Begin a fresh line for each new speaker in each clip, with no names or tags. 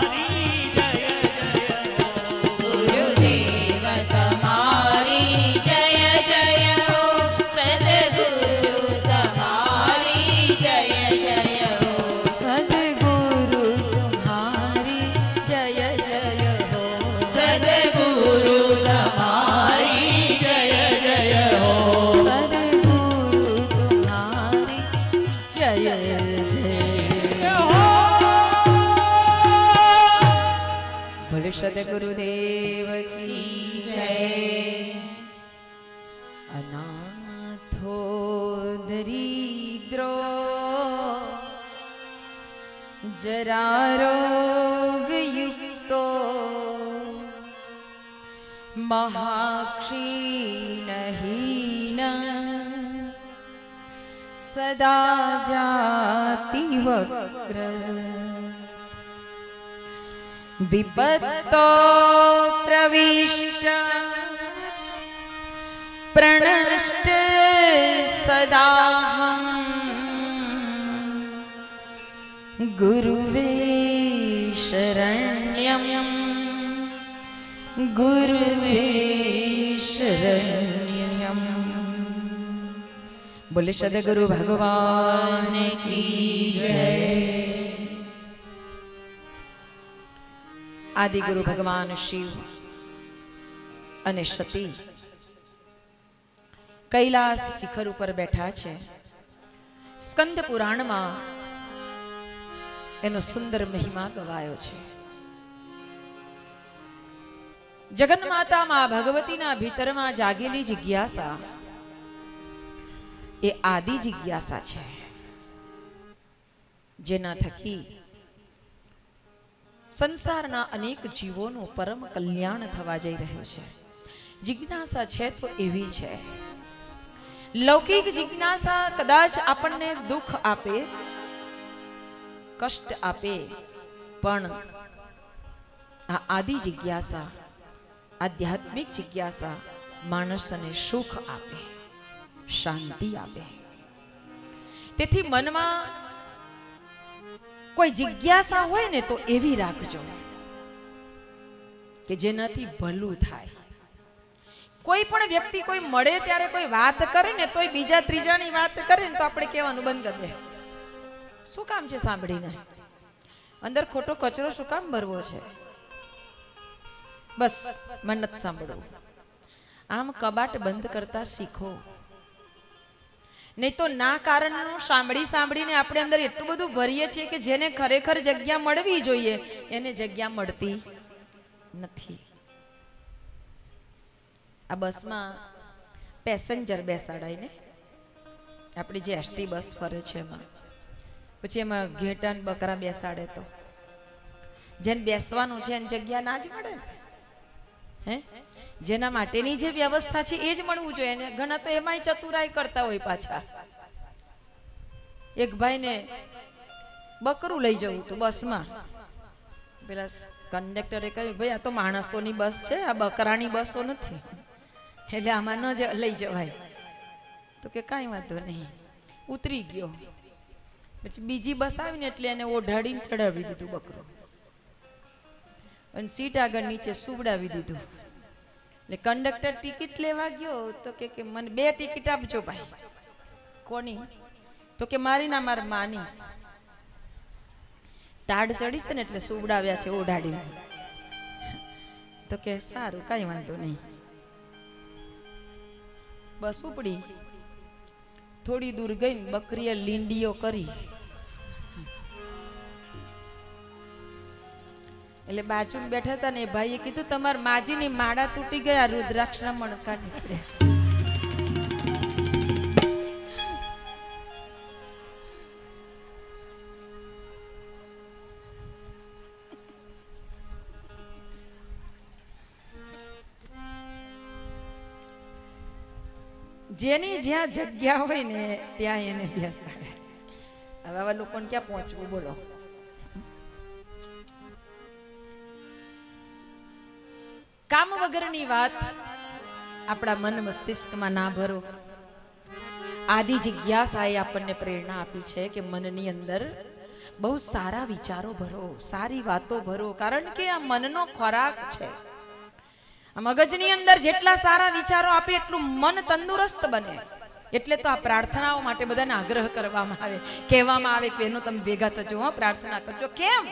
તમારી
સદા જાતિ વક્ર વિપત્તો પ્રવિષ્ટ પ્રણષ્ટ સદાહમ ગુરુવે શરણ્યમ ગુરુવે શરણ્યમ બોલે સદગુરુ ભગવાન કી જય. આદિગુરુ ભગવાન શિવ અને સતી કૈલાસ શિખર ઉપર બેઠા છે. સ્કંદ પુરાણમાં એનો સુંદર મહિમા ગવાયો છે. જગન્માતા માં ભગવતીના ભીતરમાં જાગેલી જિજ્ઞાસા એ આદિ જિજ્ઞાસા છે. જેના થકી સંસારના અનેક જીવોનું પરમ કલ્યાણ થવા જઈ રહ્યું છે. જિજ્ઞાસા છે તો એવી છે. લૌકિક જિજ્ઞાસા કદાચ આપણને દુઃખ આપે, કષ્ટ આપે, પણ આ આદિ જિજ્ઞાસા, આધ્યાત્મિક જિજ્ઞાસા માણસને સુખ આપે. શાંતિ આપે. તેથી મનમાં કોઈ જિજ્ઞાસા હોય ને તો એવી રાખજો કે જેનાથી ભલું થાય. કોઈ પણ વ્યક્તિ કોઈ મળે ત્યારે કોઈ વાત કરે ને તોય બીજા ત્રીજાની વાત કરે ને તો આપણે કહેવાનું બંધ કરી દે. શું કામ છે સાંભળીને? અંદર ખોટો કચરો શું કામ ભરવો છે? બસ, મન નથી સાંભળવું. આમ કબાટ બંધ કરતા શીખો. નહીં તો ના કારણનું સાંભળી સાંભળીને આપણે અંદર એટલું બધું ભરીએ છીએ કે જેને ખરેખર જગ્યા મળવી જોઈએ, એને જગ્યા મળતી નથી. આ બસમાં પેસેન્જર બેસાડાય ને? આપણી જે એસટી બસ ફરે છે એમાં. પછી એમાં ઘેટા બકરા બેસાડે તો. જેને બેસવાનું છે એની જગ્યા ના જ મળે હે? જેના માટેની જે વ્યવસ્થા છે એ જ મળવું જોઈએ. અને ઘણા તો એમાંય ચતુરાઈ કરતા હોય પાછા. એક ભાઈને બકરું લઈ જવું હતું બસમાં. પેલા કંડક્ટરે કહ્યું, ભાઈ, આ તો માણસોની બસ છે, આ બકરાની બસો નથી. એટલે આમાં ન જ લઈ જવાય. તો કે કાંઈ વાંધો નહીં. ઉતરી ગયો. પછી બીજી બસ આવીને એટલે એને ઓઢાડીને ચડાવી દીધું બકરું. અને સીટ આગળ નીચે સુવડાવી દીધું. એટલે કંડક્ટર ટિકિટ લેવા ગયો તો કે મને બે ટિકિટ આપજો ભાઈ. કોની? તો કે મારી ના, મારા માની. તાડ ચડી છે ને એટલે સુવડાવ્યા છે ઓઢાડી તો કે સારું, કાંઈ વાંધો નહીં. બસ ઉપડી. થોડી દૂર ગઈ બકરીએ લીંડીઓ કરી. એટલે બાજુમાં બેઠા હતા ને એ ભાઈએ કીધું, તમારા માજીની માળા તૂટી ગયા રુદ્રાક્ષના મણકા નીકળ્યા જેની જ્યાં જગ્યા હોય ને, ત્યાં એને બેસાડે. હવે આવા લોકોને ક્યાં પહોંચવું, બોલો. કામ વગરની વાત આપણા મન મસ્તિષ્કમાં ના ભરો. આદિ જિજ્ઞાસાએ આપણને પ્રેરણા આપી છે કે મનની અંદર બહુ સારા વિચારો ભરો, સારી વાતો ભરો, કારણ કે આ મનનો ખોરાક છે. મગજની અંદર જેટલા સારા વિચારો આપે એટલું મન તંદુરસ્ત બને. એટલે તો આ પ્રાર્થનાઓ માટે બધાને આગ્રહ કરવામાં આવે. કહેવામાં આવે કે એનો તમે ભેગા થજો પ્રાર્થના કરજો. કેમ?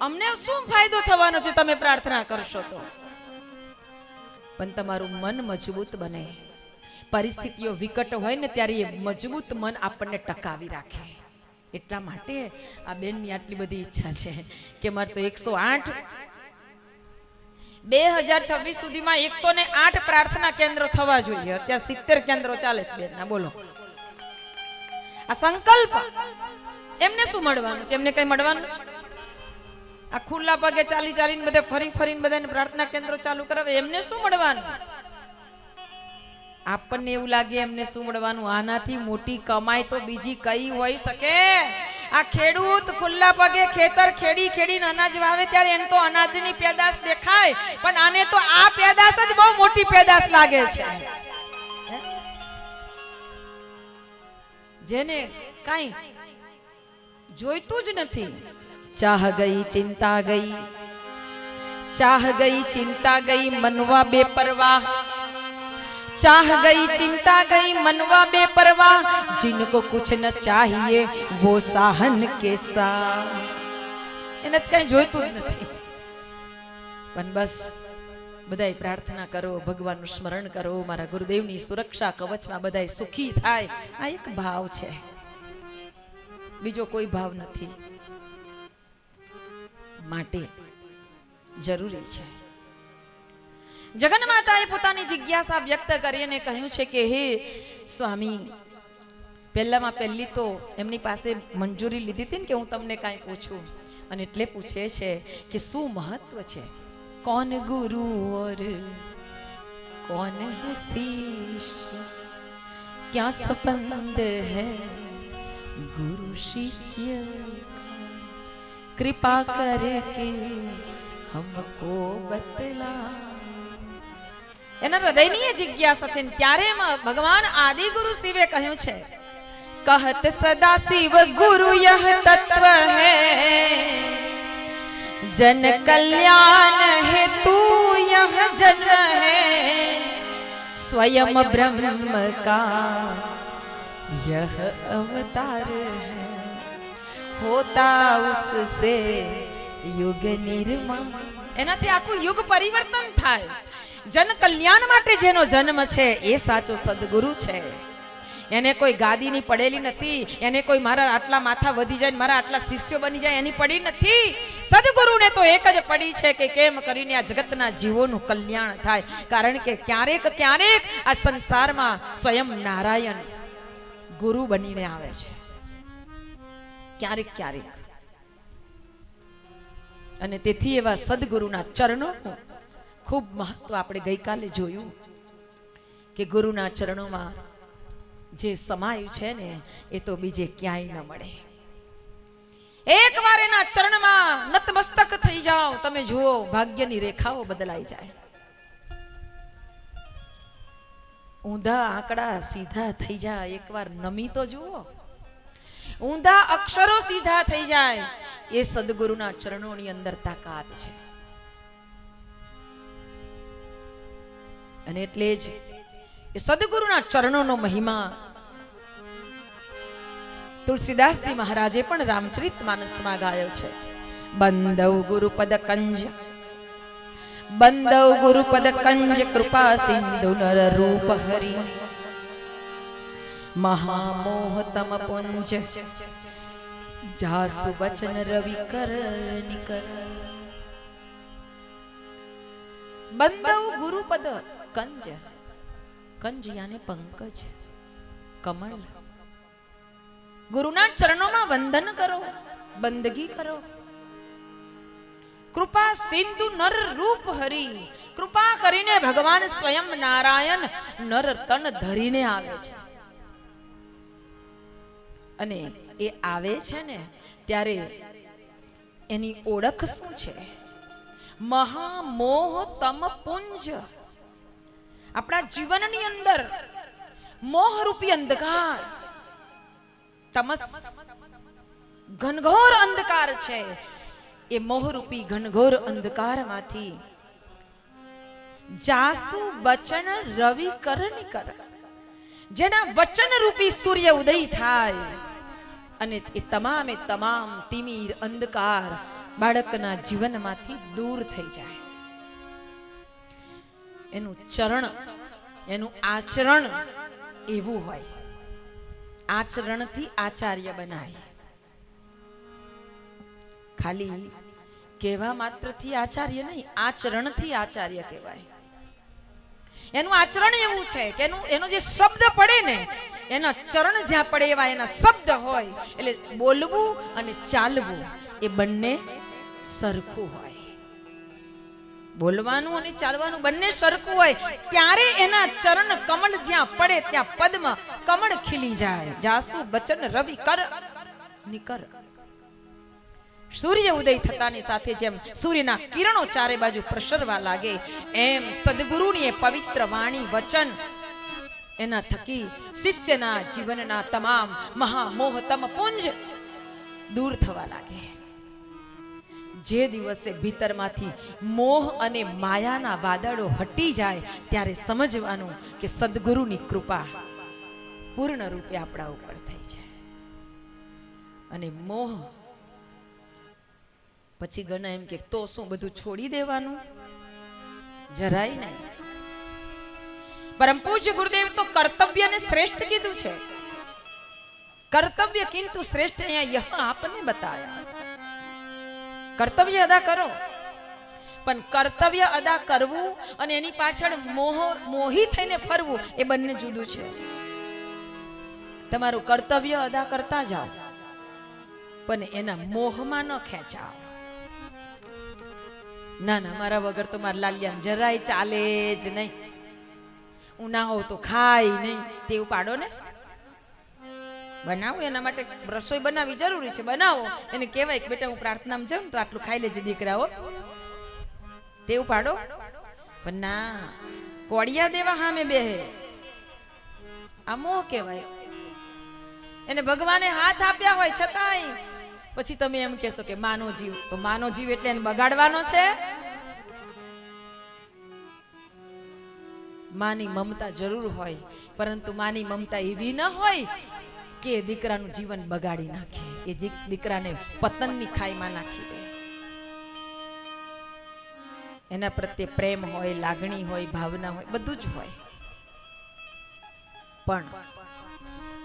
અમને શું ફાયદો થવાનો છે તમે પ્રાર્થના કરશો તો? પણ તમારું મન મજબૂત બને. પરિસ્થિતિઓ વિકટ હોય ને ત્યારે એ મજબૂત મન આપણને ટકાવી રાખે. એટલા માટે આ બેનની આટલી બધી ઈચ્છા છે કે મારે તો એકસો આઠ બે હજાર છવ્વીસ સુધીમાં એકસો ને આઠ પ્રાર્થના કેન્દ્ર થવા જોઈએ. અત્યારે સિત્તેર કેન્દ્રો ચાલે છે બેનના. બોલો. આ સંકલ્પ એમને શું મળવાનું છે? એમને કઈ મળવાનું છે? આ ખુલ્લા પગે ચાલી ચાલીને બધે ફરી ફરીને બધાને પ્રાર્થના કેન્દ્રો ચાલુ કરાવે, એમને શું મળવાનું? આપણને એવું લાગે એમને શું મળવાનું? આનાથી મોટી કમાઈ તો બીજી કઈ હોઈ શકે? આ ખેડૂત ખુલ્લા પગે ખેતર ખેડી ખેડીને અનાજ વાવે ત્યારે એને તો અનાજની પેદાશ દેખાય, પણ આને તો આ પેદાશ જ બહુ મોટી પેદાશ લાગે છે. જેને કાઈ જોઈતું જ નથી ચાહ ગઈ ચિંતા ગઈ ચાહ ગઈ ચિંતા ગઈ મનવા બેપરવાહ चाह गई चिंता गई मनवा बेपरवाह जिनको कुछ न चाहिए वो साहन के साथ એને તો કઈ જોઈતું જ નથી પણ બસ બધાય પ્રાર્થના કરો ભગવાનનું સ્મરણ કરો મારા ગુરુદેવની સુરક્ષા કવચમાં બધાય સુખી થાય આ એક ભાવ છે બીજો કોઈ ભાવ નથી માટે જરૂરી છે જગન માતાએ પોતાની જિજ્ઞાસા વ્યક્ત કરી અને કહ્યું છે કે હે સ્વામી પહેલામાં પહેલી તો એમની પાસે મંજૂરી લીધી હતી ને કે હું તમને કાંઈ પૂછું અને એટલે પૂછે છે કે શું મહત્વ છે કોણ ગુરુ ઓર કોણ હે શિષ્ય क्या संबंध है गुरु शिष्य कृपा करके हमको बतला એના હૃદયની એ જિજ્ઞાસા છે ને ત્યારે એમાં ભગવાન આદિ ગુરુ શિવે કહ્યું છે કહત સદા શિવ ગુરુ યહ તત્વ હૈ જન કલ્યાણ હેતુ યહ જન્મ હૈ स्वयं ब्रह्म का यह अवतार है હોતા ઉસસે યુગ નિર્માણ એનાથી આખું યુગ પરિવર્તન થાય. જન કલ્યાણ માટે જેનો જન્મ છે, એ સાચો સદગુરુ છે. એને કોઈ ગાદીની પડેલી નથી, એને કોઈ મારા આટલા માથા વધી જાય મારા આટલા શિષ્યો બની જાય એની પડી નથી. સદગુરુને તો એક જ પડી છે કે કેમ કરીને આ જગતના જીવોનું કલ્યાણ થાય. કારણ કે ક્યારેક ક્યારેક આ સંસારમાં સ્વયં નારાયણ ગુરુ બનીને આવે છે. ક્યારેક ક્યારેક. અને તેથી એવા સદગુરુના ચરણોનું ખૂબ મહત્વ આપણે ગઈકાલે જોયું કે ગુરુના ચરણોમાં જે સમાયું છે ને, એ તો બીજે ક્યાંય ન મળે. એકવાર એના ચરણમાં નતમસ્તક થઈ જાઓ, તમે જુઓ, ભાગ્યની રેખાઓ બદલાઈ જાય. ઊંધા આંકડા સીધા થઈ જાય. એકવાર નમી તો જુઓ. ઊંધા અક્ષરો સીધા થઈ જાય. એ સદગુરુના ચરણોની અંદર તાકાત છે. અને એટલે જ એ સદગુરુના ચરણોનો મહિમા તુલસીદાસજી મહારાજે પણ રામચરિત માનસમાં ગાયો છે. બંદવ ગુરુપદ કંજ બંદવ ગુરુપદ કંજ કૃપા સિંધુ નર રૂપ હરી. મહામોહ તમ પુંજ જાસુ વચન રવિ કર બંદવ ગુરુપદ કંજ કંજ યાને પંકજ, કમળ. ગુરુના ચરણોમાં વંદન કરો, બંદગી કરો. કૃપા સિંધુ નર રૂપ હરી, કૃપા કરીને ભગવાન સ્વયં નારાયણ નર તન ધરીને આવે છે. અને એ આવે છે ને, ત્યારે એની ઓળખ શું છે? મહામોહ તમ પુંજ આપણા જીવનની અંદર મોહરૂપી અંધકાર, તમસ ઘનઘોર અંધકાર છે. એ મોહરૂપી ઘનઘોર અંધકારમાંથી જાસુ વચન રવિ કર જેના વચન રૂપી સૂર્ય ઉદય થાય. અને એ તમામે તમામ તિમિર અંધકાર બાળકના જીવનમાંથી દૂર થઈ જાય. એનું ચરણ, એનું આચરણ એવું હોય. આચરણથી આચાર્ય બનાય. ખાલી કહેવા માત્રથી આચાર્ય નહીં, આચરણથી આચાર્ય કહેવાય. એનું આચરણ એવું છે કે એનું, એનો જે શબ્દ પડે ને, એના ચરણ જ્યાં પડે એવા એના શબ્દ હોય, એટલે બોલવું અને ચાલવું એ બંને સરખું હોય. બોલવાનું અને ચાલવાનું બંને સરખું હોય, ત્યારે એના ચરણ કમળ જ્યાં પડે ત્યાં પદ્મ કમળ ખીલી જાય. જાસુ બચન રવિ કર, નિકર. સૂર્ય ઉદય થતાની સાથે જેમ સૂર્યના કિરણો ચારે બાજુ પ્રસરવા લાગે, એમ સદગુરુની પવિત્ર વાણી વચન એના થકી શિષ્યના જીવનના તમામ મહામોહતમ પુંજ દૂર થવા લાગે. જે દિવસે ભીતરમાંથી મોહ અને માયાના વાદળો હટી જાય, ત્યારે સમજવાનું કે સદગુરુની કૃપા પૂર્ણ રૂપે આપણા ઉપર થઈ જાય અને મોહ પછી ગણા એમ કે તો શું બધું છોડી દેવાનું? જરાય નહીં. પરમ પૂજ્ય ગુરુદેવ તો કર્તવ્યને શ્રેષ્ઠ કીધું છે. કર્તવ્ય કિંતુ શ્રેષ્ઠ અહીંયા યહ આપને બતાયા. કર્તવ્ય અદા કરો. પણ કર્તવ્ય અદા કરવું અને એની પાછળ મોહ, મોહી થઈને ફરવું એ બંને જુદું છે. તમારું કર્તવ્ય અદા કરતા જાઓ. પણ એના મોહમાં ન ખેંચાઓ ના ના, મારા વગર તો મારા લાલિયાને જરાય ચાલે જ નહીં. હું ના હોઉં તો ખાય નહીં. તેવું પાડો ને. બનાવું, એના માટે રસોઈ બનાવવી જરૂરી છે. બનાવો. એને કહેવાય કે બેટા હું પ્રાર્થનામાં જાઉં તો આટલું ખાઈ લેજે દીકરાઓ. તેવું પાડો. પણ ના, કોડિયા દેવા સામે બેહે. આ મોહ કહેવાય. એને ભગવાને હાથ આપ્યા હોય છતાંય પછી તમે એમ કહેશો કે માનો જીવ. તો માનો જીવ એટલે એને બગાડવાનો છે. માની મમતા જરૂર હોય, પરંતુ માની મમતા એવી ન હોય કે દીકરાનું જીવન બગાડી નાખે. એ દીકરાને પતનની ખાઈમાં નાખી દે. એના પ્રત્યે પ્રેમ હોય, લાગણી હોય, ભાવના હોય, બધું જ હોય. પણ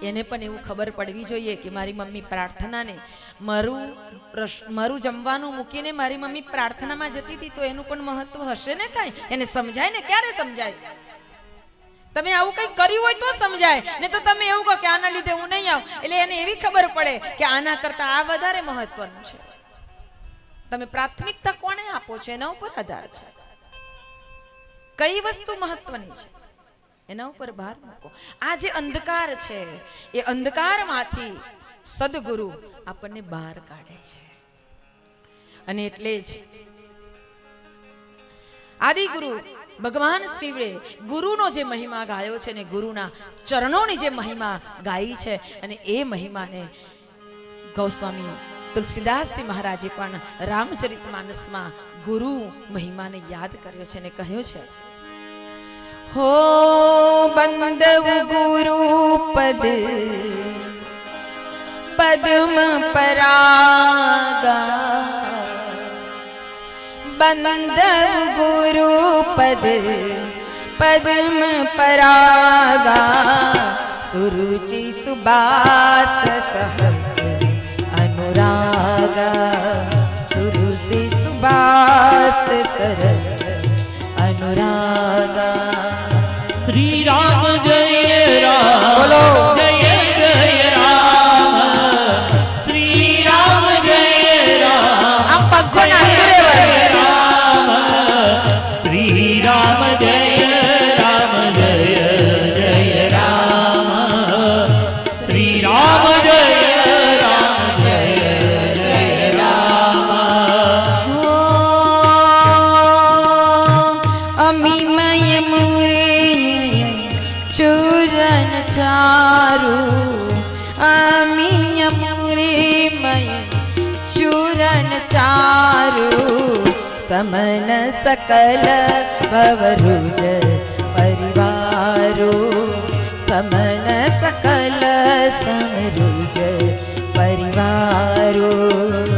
એને પણ એવું ખબર પડવી જોઈએ કે મારી મમ્મી પ્રાર્થનાને મારું મારું જમવાનું મૂકીને મારી મમ્મી પ્રાર્થનામાં જતી હતી તો એનું પણ મહત્વ હશે ને કાંઈ? એને સમજાય ને? ક્યારે સમજાય? તમે આવું કંઈ કર્યું હોય તો સમજાય. ને તો તમે એવું કહો કે આના લીધે હું નહીં આવું. એટલે એને એવી ખબર પડે કે આના કરતાં આ વધારે મહત્વનું છે. તમે પ્રાથમિકતા કોને આપો છો? એના ઉપર આધાર છે. કઈ વસ્તુ મહત્વની છે? એના ઉપર ભાર મૂકો. આ જે અંધકાર છે, એ અંધકારમાંથી સદગુરુ આપણને બહાર કાઢે છે. અને એટલે જ આદિગુરુ ભગવાન શિવે ગુરુનો જે મહિમા ગાયો છે ને ગુરુના ચરણોની જે મહિમા ગાઈ છે અને એ મહિમાને ગૌસ્વામી તુલસીદાસજી મહારાજે પણ રામચરિત માનસમાં ગુરુ મહિમાને યાદ કર્યો છે અને કહ્યું છે. હો બંદવ ગુરુ પદ પદ્મ પરાગા બંદવ ગુરુ પદ પદ્મ પરાગા સુરુચિ સુબાસ સહસ અનુરાગા સુરુચિ સુબાસ સમન સકલ ભવરુજ પરિવારો સમન સકલ સમરુજ પરિવારો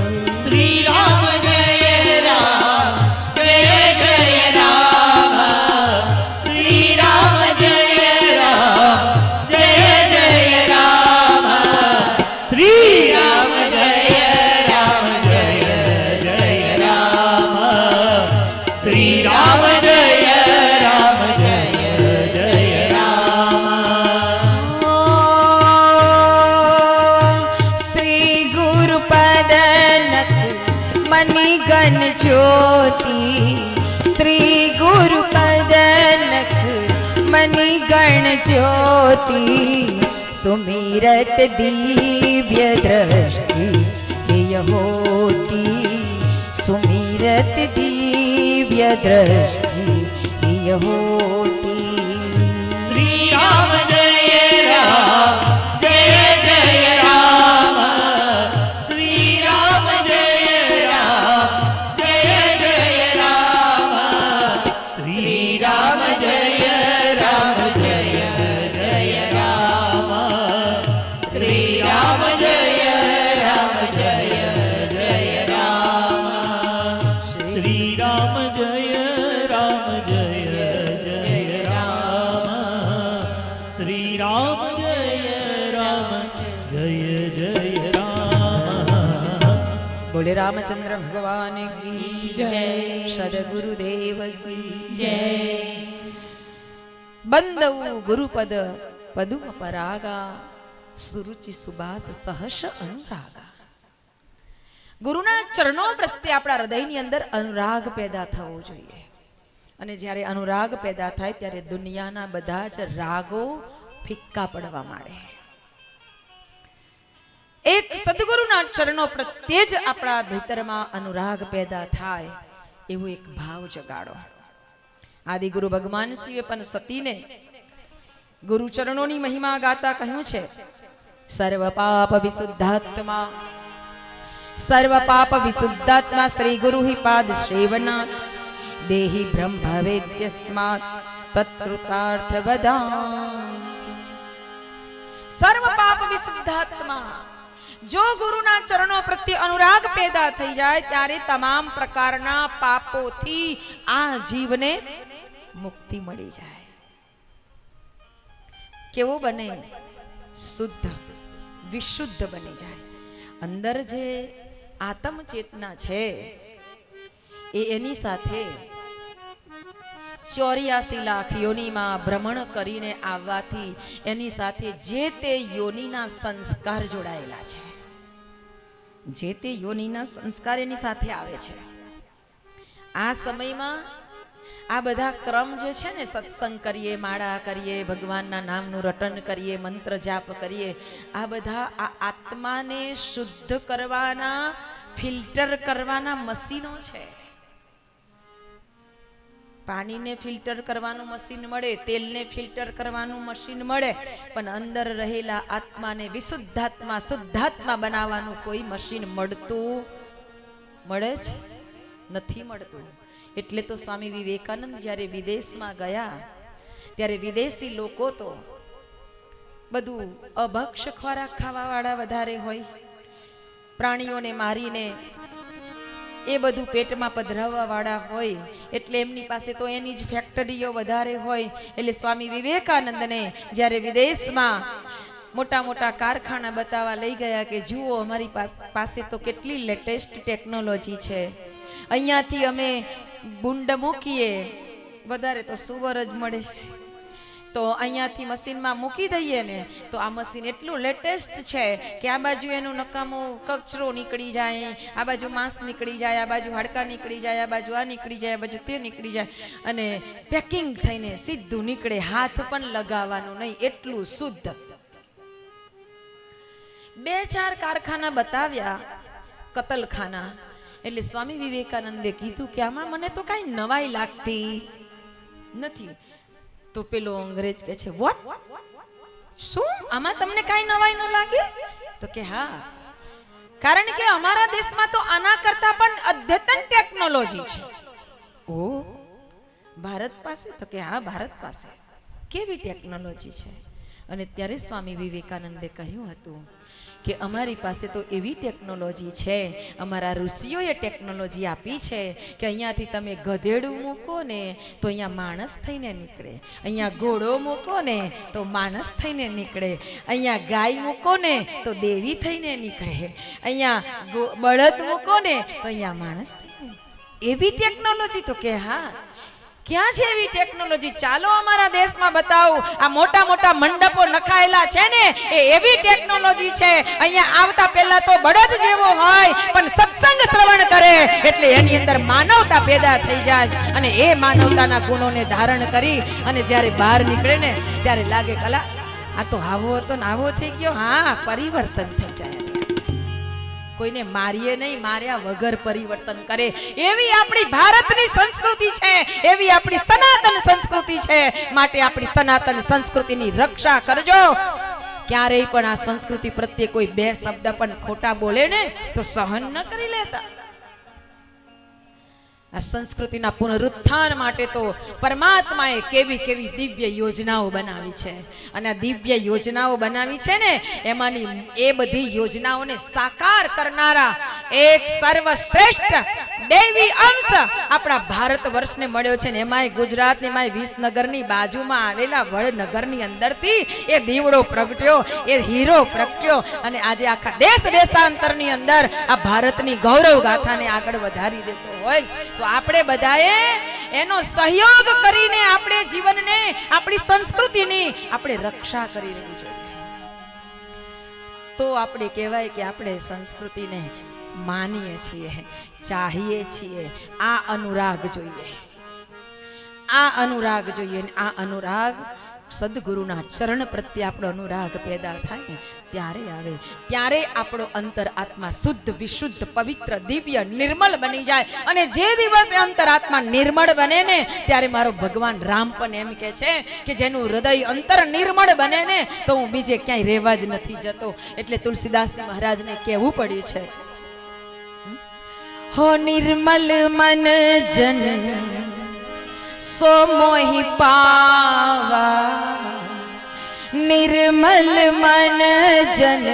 સુમિરત દિવ્ય દ્રષ્ટિ પ્રિય હોતી સુમિરત દિવ્ય દ્રષ્ટિ પ્રિય હોતી
શ્રી રામ
બંદવું ગુરુપદ પદુમ પરાગા સુરુચિ સુબાસ સહર્ષ અનુરાગા ગુરુના ચરણો પ્રત્યે આપણા હૃદયની અંદર અનુરાગ પેદા થવો જોઈએ અને જ્યારે અનુરાગ પેદા થાય ત્યારે દુનિયાના બધા જ રાગો ફિક્કા પડવા માંડે એક સદગુરુના ચરણો પ્રત્યે જ આપણા ભીતરમાં અનુરાગ પેદા થાય એવું એક ભાવ જગાડો આદિ ગુરુ ભગવાન શિવે પણ સતીને ગુરુ ચરણોની મહિમા ગાતા કહ્યું છે, સર્વ પાપ વિશુદ્ધાત્મા. સર્વ પાપ વિશુદ્ધાત્મા શ્રી ગુરુ હિ પાદ સેવના દેહી બ્રહ્મ ભવેત્યસ્માત તત્કૃતાર્થ સર્વ પાપ વિશુદ્ધાત્મા. જો ગુરુના ચરણો પ્રત્યે અનુરાગ પેદા થઈ જાય, ત્યારે તમામ પ્રકારના પાપોથી આ જીવને મુક્તિ મળી જાય. કેવો બને? શુદ્ધ, વિશુદ્ધ બની જાય. અંદર જે આત્મ ચેતના છે, એ એની સાથે ચોર્યાસી લાખ યોનિમાં ભ્રમણ કરીને આવવાથી એની સાથે જે તે યોનિના સંસ્કાર જોડાયેલા છે. જે તે યોનિના સંસ્કાર એની સાથે આવે છે. આ સમયમાં આ બધા ક્રમ જે છે ને, સત્સંગ કરીએ, માળા કરીએ, ભગવાનના નામનું રટન કરીએ, મંત્ર જાપ કરીએ, આ બધા આ આત્માને શુદ્ધ કરવાના, ફિલ્ટર કરવાના મશીનો છે. પાણીને ફિલ્ટર કરવાનું મશીન મળે, તેલને ફિલ્ટર કરવાનું મશીન મળે, પણ અંદર રહેલા આત્માને વિશુદ્ધાત્મા, શુદ્ધાત્મા બનાવવાનું કોઈ મશીન મળતું મળે છે નથી મળતું. એટલે તો સ્વામી વિવેકાનંદ જ્યારે વિદેશમાં ગયા, ત્યારે વિદેશી લોકો તો બધું અભક્ષ ખોરાક ખાવાવાળા વધારે હોય. પ્રાણીઓને મારીને એ બધું પેટમાં પધરાવવાવાળા હોય, એટલે એમની પાસે તો એની જ ફેક્ટરીઓ વધારે હોય. એટલે સ્વામી વિવેકાનંદને જ્યારે વિદેશમાં મોટા મોટા કારખાના બતાવવા લઈ ગયા કે, જુઓ, અમારી પાસે તો કેટલી લેટેસ્ટ ટેકનોલોજી છે. અહીંયાથી અમે બુંડ મૂકીએ, વધારે તો સુવર જ મળે. તો અહીંયાથી મશીનમાં મૂકી દઈએ ને, તો આ મશીન એટલું લેટેસ્ટ છે કે આ બાજુ એનું નકામો કચરો નીકળી જાય, આ બાજુ માંસ નીકળી જાય, આ બાજુ હાડકા નીકળી જાય, આ બાજુ આ નીકળી જાય, આ બાજુ તે નીકળી જાય. અને પેકિંગ થઈને સીધું નીકળે, હાથ પણ લગાવવાનું નહીં, એટલું શુદ્ધ. બે ચાર કારખાના બતાવ્યા, કતલખાના. એટલે સ્વામી વિવેકાનંદે કીધું કે આમાં મને તો કાંઈ નવાઈ લાગતી નથી. તો પેલો અંગ્રેજ કે છે વોટ શું? આમાં તમને કાંઈ નવાઈ ન લાગે? તો કે, હા. કારણ કે અમારા દેશમાં તો આના કરતા પણ અદ્યતન ટેકનોલોજી છે. ઓ, ભારત પાસે? તો કે, હા, ભારત પાસે. કેવી ટેકનોલોજી છે? અને ત્યારે સ્વામી વિવેકાનંદે કહ્યું હતું કે અમારી પાસે તો એવી ટેકનોલોજી છે, અમારા ઋષિઓએ ટેકનોલોજી આપી છે કે અહીંયાથી તમે ગધેડું મૂકો ને તો અહીંયા માણસ થઈને નીકળે. અહીંયા ઘોડો મૂકો ને તો માણસ થઈને નીકળે. અહીંયા ગાય મૂકો ને તો દેવી થઈને નીકળે. અહીંયા બળદ મૂકો ને તો અહીંયા માણસ થઈને એવી ટેકનોલોજી તો કે હા. ક્યાં છે એવી ટેકનોલોજી ચાલો અમારા દેશમાં બતાવું. આ મોટા મોટા મંડપો નખાયેલા છે ને, એ એવી ટેકનોલોજી છે. અહીંયા આવતા પહેલા તો બળદ જેવો હોય, પણ સત્સંગ શ્રવણ કરે. એટલે એની અંદર માનવતા પેદા થઈ જાય. અને એ માનવતાના ગુણોને ધારણ કરી અને જ્યારે બહાર નીકળે ને, ત્યારે લાગે, કલા, આ તો આવો હતો ને, આવો થઈ ગયો. હા, પરિવર્તન થઈ જાય. કોઈને મારીએ નહીં માર્યા વગર પરિવર્તન કરે. એવી આપણી ભારતની સંસ્કૃતિ છે, એવી આપણી સનાતન સંસ્કૃતિ છે. માટે આપણી સનાતન સંસ્કૃતિની રક્ષા કરજો. ક્યારેય પણ આ સંસ્કૃતિ પ્રત્યે કોઈ બે શબ્દ પણ ખોટા બોલે ને, તો સહન ન કરી લેતા. આ સંસ્કૃતિના પુનરુત્થાન માટે તો પરમાત્માએ કેવી કેવી દિવ્ય યોજનાઓ બનાવી છે. અને આ દિવ્ય યોજનાઓ બનાવી છે ને, એમાંની એ બધી યોજનાઓને સાકાર કરનારા એક સર્વશ્રેષ્ઠ દેવી અંશ આપણા ભારત વર્ષને મળ્યો છે ને, એમાંય ગુજરાતની, એમાંય વિસનગરની બાજુમાં આવેલા વડનગરની અંદરથી એ દીવડો પ્રગટ્યો, એ હીરો પ્રગટ્યો અને આજે આખા દેશ દેશાંતરની અંદર આ ભારતની ગૌરવ ગાથાને આગળ વધારી દેતો હોય, તો આપણે બધાએ એનો સહયોગ કરીને આપણે જીવનને, આપણી સંસ્કૃતિની આપણે રક્ષા કરી લેવી જોઈએ. તો આપણે કહેવાય કે આપણે સંસ્કૃતિને માનીએ છીએ, ચાહીએ છીએ. આ અનુરાગ જોઈએ. આ અનુરાગ જોઈએ આ અનુરાગ સદગુરુના ચરણ પ્રત્યે આપણો અનુરાગ પેદા થાય ને, ત્યારે આવે. ત્યારે આપણો અંતર આત્મા શુદ્ધ, વિશુદ્ધ, પવિત્ર, દિવ્ય નિર્મલ બની જાય. અને જે દિવસે અંતર આત્મા નિર્મળ બને ને, ત્યારે મારો ભગવાન રામ પણ એમ કે છે કે જેનું હૃદય અંતર નિર્મળ બને ને, તો હું બીજે ક્યાંય રહેવા જ નથી જતો. એટલે તુલસીદાસજી મહારાજને કહેવું પડ્યું છે. હો નિર્મલ મન જન સો મોહી પાવા નિર્મલ મન જન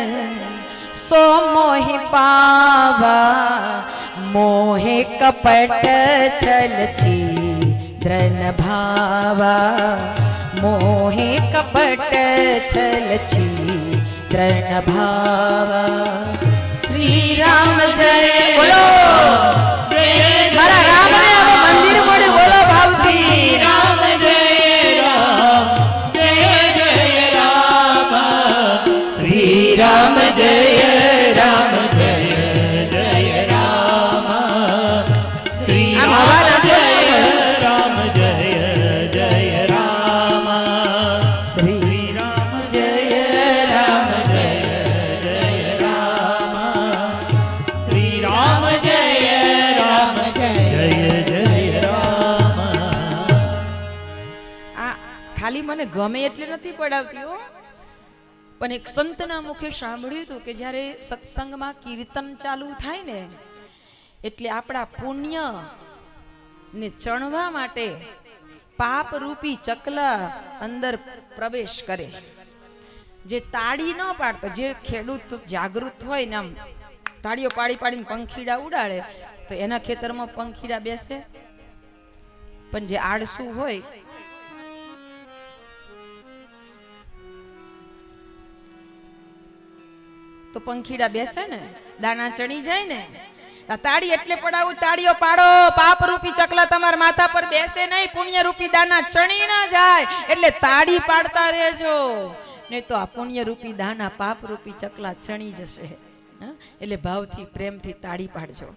સો મોહી પાવા મોહે કપટ ચલ છીદ્રન ભાવા મોહે કપટ ચલ છીદ્રન ભાવા શ્રી રામ જય બોલો મારા રામને મને ગમે એટલે નથી પડાવતી હો પણ એક સંતના મુખે સાંભળ્યું હતું કે જ્યારે સત્સંગમાં કીર્તન ચાલુ થાય ને, એટલે આપણા પુણ્ય ને ચણવા માટે પાપ રૂપી ચકલા અંદર પ્રવેશ કરે. જે તાળી ન પાડતો, જે ખેડૂત જાગૃત હોય ને આમ, તાળીઓ પાડી પાડીને પંખીડા ઉડાડે, તો એના ખેતરમાં પંખીડા બેસે. પણ જે આળસુ હોય તો પંખીડા બેસે ને, દાણા ચણી જાય ને. તાળી એટલે પડાવું, તાળીઓ પાડો. પાપ રૂપી ચકલા તમારા માથા પર બેસે નહીં પુણ્ય રૂપી દાના ચણી ના જાય. એટલે તાળી પાડતા રહેજો. નહીં તો આ પુણ્ય રૂપી દાના પાપ રૂપી ચકલા ચણી જશે? એટલે ભાવથી, પ્રેમથી તાળી પાડજો.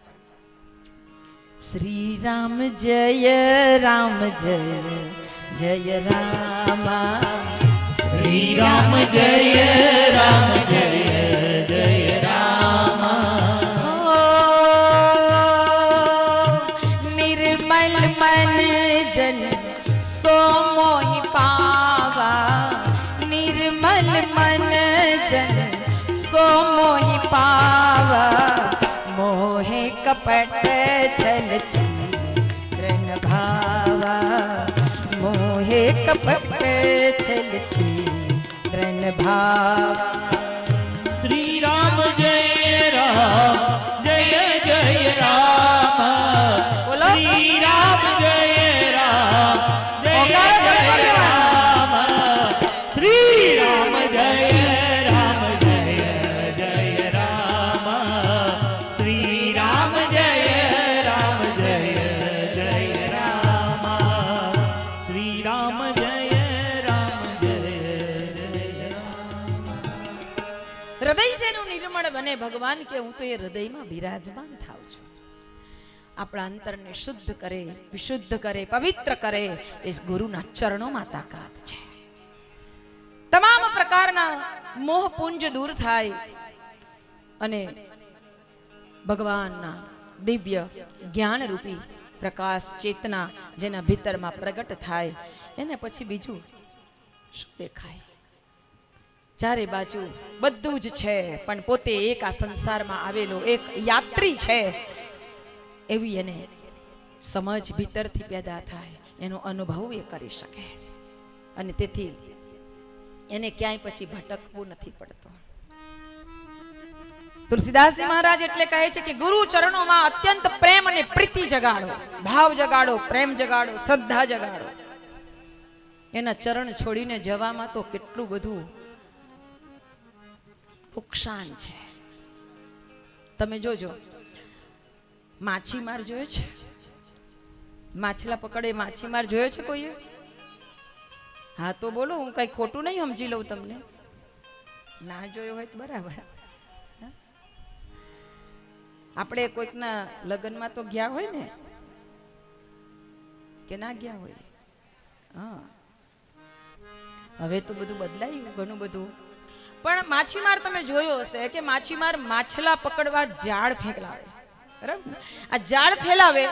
શ્રી રામ જય રામ જય જય રામ.
શ્રી રામ જય રામ જય.
કપટ છલ ચિત્રન ભાવા મોહે કપટ છલ ચિત્રન ભાવા
શ્રી રામ જય રામ જય જય રામ
નિર્મળ ભગવાન કે હું તો એ હૃદયમાં બિરાજમાન થાવ છું. આપણા અંતરને શુદ્ધ કરે, વિશુદ્ધ કરે, પવિત્ર કરે એ ગુરુના ચરણોમાં તાકાત છે. તમામ પ્રકારના મોહ પુંજ દૂર થાય અને ભગવાનના દિવ્ય જ્ઞાન રૂપી પ્રકાશ, ચેતના જેના ભીતરમાં પ્રગટ થાય. એને પછી બીજું શું દેખાય? ચારે બાજુ બધું જ છે, પણ પોતે એક આ સંસારમાં આવેલો એક યાત્રી છે. એવી એને સમજ ભીતરથી પેદા થાય, એનો અનુભવ એ કરી શકે. અને તેથી એને ક્યાંય પછી ભટકવું નથી પડતું. તુલસીદાસજી મહારાજ એટલે કહે છે કે ગુરુ ચરણોમાં અત્યંત પ્રેમ અને પ્રીતિ જગાડો, ભાવ જગાડો, પ્રેમ જગાડો, શ્રદ્ધા જગાડો. એના ચરણ છોડીને જવામાં તો કેટલું બધું નુકસાન છે. તમે જોજો. માછીમાર જોયો છે? માછલા પકડે માછીમાર જોયો છે કોઈએ? હા, તો બોલો, હું કઈ ખોટું નહીં સમજી લઉં તમને. ના જોયો હોય તો બરાબર? આપણે કોઈકના લગ્નમાં તો ગયા હોય ને? કે ના ગયા હોય? હા. હવે તો બધું બદલાયું, ઘણું બધું. પણ માછીમાર તમે જોયો હશે કે માછીમાર માછલા પકડવા જાળ ફેંકલાવે. બરાબર? આ જાળ ફેલાવે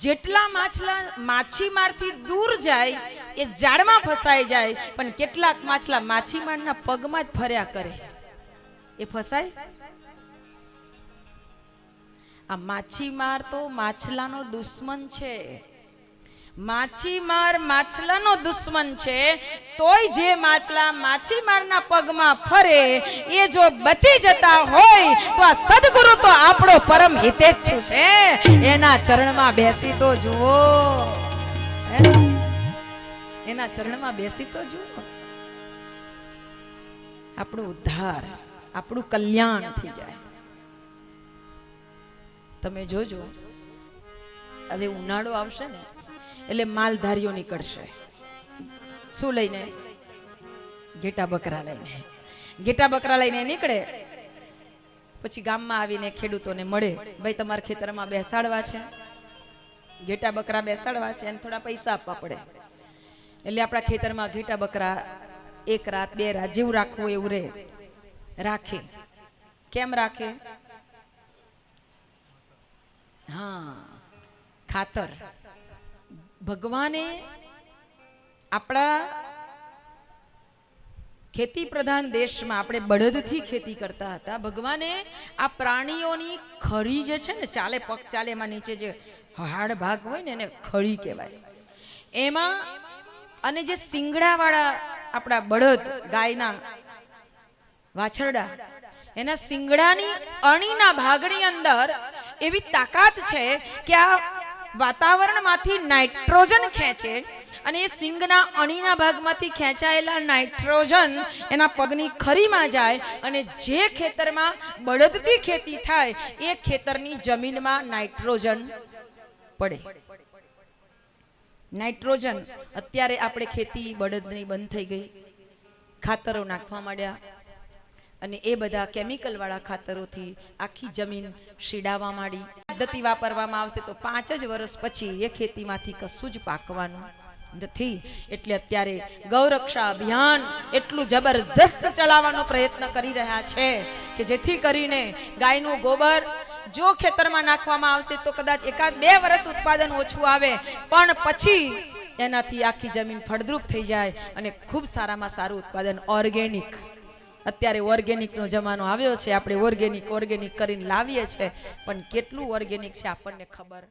જેટલા માછલા માછીમારથી દૂર જાય એ જાળમાં ફસાઈ જાય, પણ કેટલાક માછલા માછીમારના પગમાં જ ફર્યા કરે. એ ફસાય? આ માછીમાર તો માછલાનો દુશ્મન છે. માછીમાર માછલાનો દુશ્મન છે, તોય જે માછલા માછીમારના પગમાં ફરે, એ જો બચી જતા હોય, તો આ સદગુરુ તો આપણો પરમ હિતેચ્છુ છે. એના ચરણમાં બેસી તો જુઓ? એના ચરણમાં બેસી તો જુઓ. આપણું ઉદ્ધાર, આપણું કલ્યાણ થઈ જાય. તમે જોજો, હવે ઉનાળો આવશે ને એટલે માલધારીઓ નીકળશે. શું લઈને? ઘેટા બકરા લઈને. ઘેટા બકરા લઈને નીકળે. પછી ગામમાં આવીને ખેડૂતોને મળે. ભાઈ, તમારા ખેતરમાં બેસાડવા છે. ઘેટા બકરા બેસાડવા છે અને થોડા પૈસા આપવા પડે. એટલે આપણા ખેતરમાં ઘેટા બકરા એક રાત, બે રાત જેવું રાખવું એવું રહે. રાખે. કેમ રાખે? હા. ખાતર. ભગવાને આપણા ખેતી પ્રધાન દેશમાં આપણે બળદથી ખેતી કરતા હતા. ભગવાને આ પ્રાણીઓની ખરી જે છે ને, ચાલે પગ ચાલે એમાં નીચે જે હાડ ભાગ હોય ને એને ખરી કહેવાય. એમાં અને જે સિંગડાવાળા આપણા બળદ ગાયના વાછરડા, એના સિંગડાની અણીના ભાગની અંદર એવી તાકાત છે કે આ વાતાવરણમાંથી નાઇટ્રોજન ખેંચે અને એ સિંગના અણીના ભાગમાંથી ખેંચાયેલા નાઇટ્રોજન એના પગની ખરીમાં જાય અને જે ખેતરમાં બળદથી ખેતી થાય, એ ખેતરની જમીનમાં નાઇટ્રોજન પડે. નાઇટ્રોજન, અત્યારે આપણે ખેતી બળદની બંધ થઈ ગઈ. ખાતરો નાખવા માંડ્યા. અને એ બધા કેમિકલ વાળા ખાતરોથી આખી જમીન શીડાવા માંડી. પદ્ધતિ વાપરવામાં આવશે તો પાંચ જ વર્ષ પછી એ ખેતીમાંથી કશું જ પાકવાનું નથી. એટલે અત્યારે ગૌરક્ષા અભિયાન એટલું જબરજસ્ત ચલાવવાનો પ્રયત્ન કરી રહ્યા છે કે જેથી કરીને ગાયનું ગોબર જો ખેતરમાં નાખવામાં આવશે તો કદાચ એકાદ બે વર્ષ ઉત્પાદન ઓછું આવે, પણ પછી એનાથી આખી જમીન ફળદ્રુપ થઈ જાય અને ખૂબ સારામાં સારું ઉત્પાદન ઓર્ગેનિક અત્યારે ઓર્ગેનિકનો જમાનો આવ્યો છે, આપણે ઓર્ગેનિક ઓર્ગેનિક કરીને લાવીએ છીએ. પણ કેટલું ઓર્ગેનિક છે આપણને ખબર